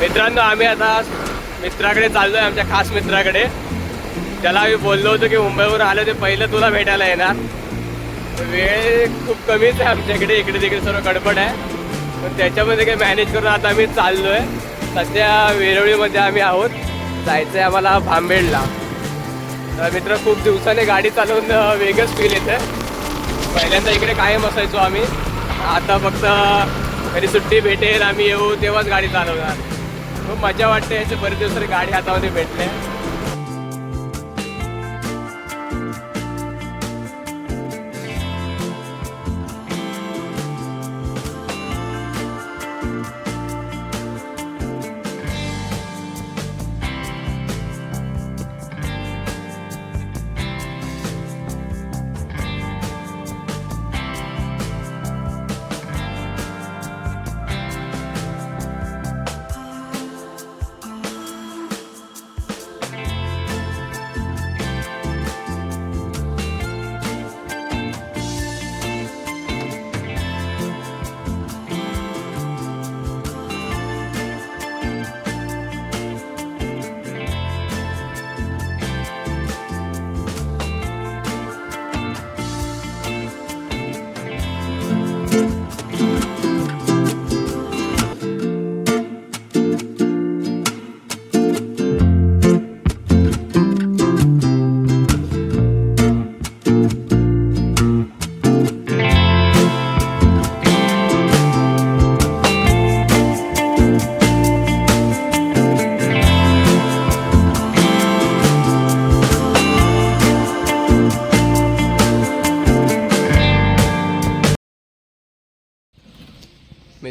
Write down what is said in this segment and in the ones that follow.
मित्रांनो आम्ही आता मित्राकडे चाललोय आमच्या खास मित्राकडे. त्याला आम्ही बोललो होतो की मुंबईवरून आलो ते पहिलं तुला भेटायला येणार. वेळ खूप कमीच आहे आमच्याकडे इकडे तिकडे सर्व गडबड आहे. पण त्याच्यामध्ये काही मॅनेज करून आता आम्ही चाललोय. सध्या वेरवळीमध्ये आम्ही आहोत. जायचं आहे आम्हाला भांबेडला. तर मित्र खूप दिवसाने गाडी चालवून वेगळंच फील येतं पहिल्यांदा इकडे कायम असायचो आम्ही. आता फक्त कधी सुट्टी भेटेल आम्ही येऊ तेव्हाच गाडी चालवणार. खूप मजा वाटते. याचे बरेच दिवस गाडी हातामध्ये भेटले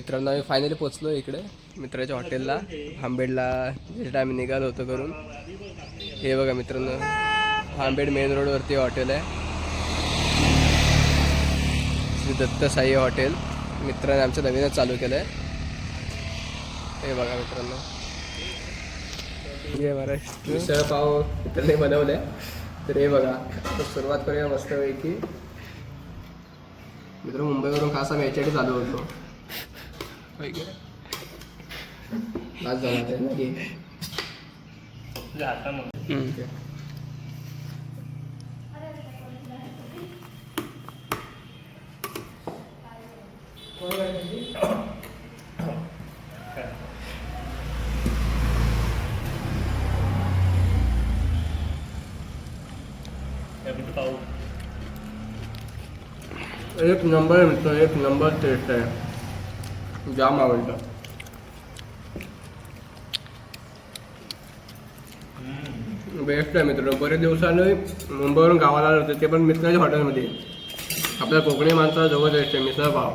मित्रांनो आम्ही फायनली पोचलो इकडे मित्राच्या हॉटेलला हांबेडला जे आम्ही निघालो होतो करून हे बघा मित्रांनो हांबेड मेन रोडवरती हॉटेल आहे. श्री दत्त साई हॉटेल मित्राने आमच्या नवीनच चालू केलं आहे हे बघा मित्रांनो. जय महाराष्ट्र मिसळ पाव मित्रांनी बनवलं. आहे तर हे बघा सुरुवात करूया मस्तपैकी. मित्र मुंबईवरून खास आम्ही याच्यासाठी चालू होतो. एक नंबर मित्र एक नंबर टेस्ट आहे. जाम आवडतं बेस्ट आहे मित्र. बरेच दिवसाने मुंबईवरून गावाला आलो ते पण मित्राच्या हॉटेलमध्ये आपल्या कोकणी माणसाला जवळ जायचं मिसळ भाव.